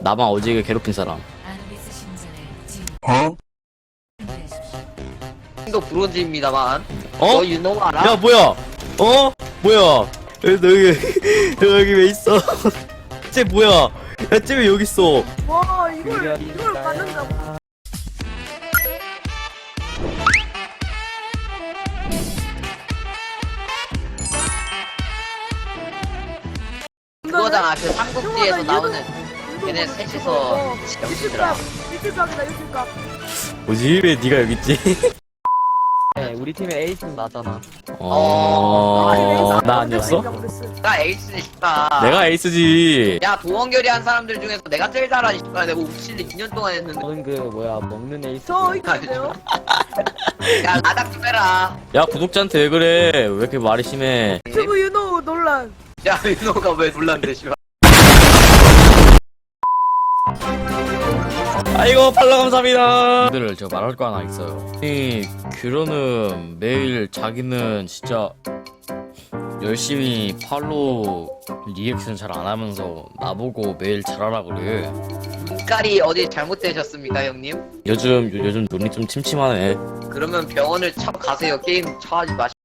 나만 어지게 괴롭힌 사람. 아누비스 신전에 지금 어? 도 브론즈입니다만. 어? 너 유노 알아? 야 뭐야? 어? 뭐야? 여기 너 여기 왜 있어? 쟤 뭐야? 야, 쟤왜 여기 있어? 와 이걸 이걸 받는다고 그거잖아. 그 삼국지에서 나오는 걔네 셋이서 거. 영신들아. 유튜브각 유튜브각이다 유튜브각 뭐지? 왜 네가 여기 있지? 네, 우리 팀에 에이스는 나잖아. 어, 나 아니었어? 나 에이스네 싶다. 내가 에이스지. 야 도원결이 한 사람들 중에서 내가 제일 잘하니 싶다. 내가 욱실리 2년 동안 했는데. 너는 그 뭐야 먹는 에이스. 저야 나닥 좀 해라. 야 구독자한테 왜 그래? 왜 이렇게 말이 심해? 유튜브 유노 논란 야 윤호가 왜 놀란데 씨발. 아이고 팔로 감사합니다. 오늘 저 말할 거 하나 있어요. 이 규로는 매일 자기는 진짜 열심히 팔로 리액션 잘 안 하면서 나보고 매일 잘하라 그래. 눈깔이 어디 잘못되셨습니까 형님? 요즘 요- 요즘 눈이 좀 침침하네. 그러면 병원을 쳐 가세요. 게임 쳐하지 마시.